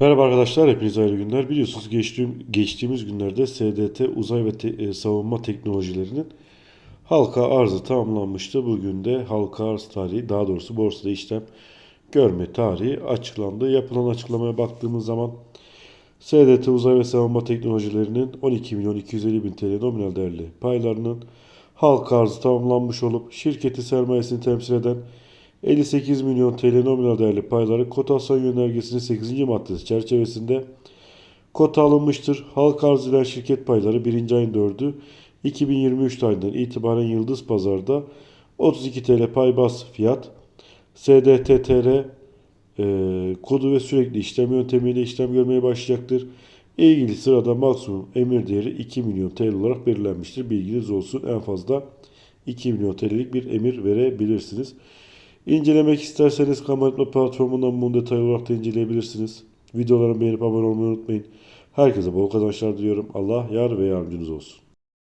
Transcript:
Merhaba arkadaşlar, hepinize hayırlı günler. Biliyorsunuz geçtiğim, geçtiğimiz günlerde SDT uzay ve te- e, savunma teknolojilerinin halka arzı tamamlanmıştı. Bugün de halka arz tarihi, daha doğrusu borsada işlem görme tarihi açıklandı. Yapılan açıklamaya baktığımız zaman SDT uzay ve savunma teknolojilerinin 12 milyon 250 bin TL nominal değerli paylarının halka arzı tamamlanmış olup şirketi sermayesini temsil eden 58 milyon TL nominal değerli payları kotasyon yönergesinin 8. maddesi çerçevesinde kota alınmıştır. Halka arz edilen şirket payları 1. ayın 4'ü 2023 tarihinden itibaren Yıldız Pazar'da 32 TL pay bas fiyat SDTTR e, kodu ve sürekli işlem yöntemiyle işlem görmeye başlayacaktır. İlgili sırada maksimum emir değeri 2 milyon TL olarak belirlenmiştir. Bilginiz olsun en fazla 2 milyon TL'lik bir emir verebilirsiniz. İncelemek isterseniz Kamatma platformundan bunu detaylı olarak da inceleyebilirsiniz. Videolarımı beğenip abone olmayı unutmayın. Herkese bol kazançlar diliyorum. Allah yar ve yardımcınız olsun.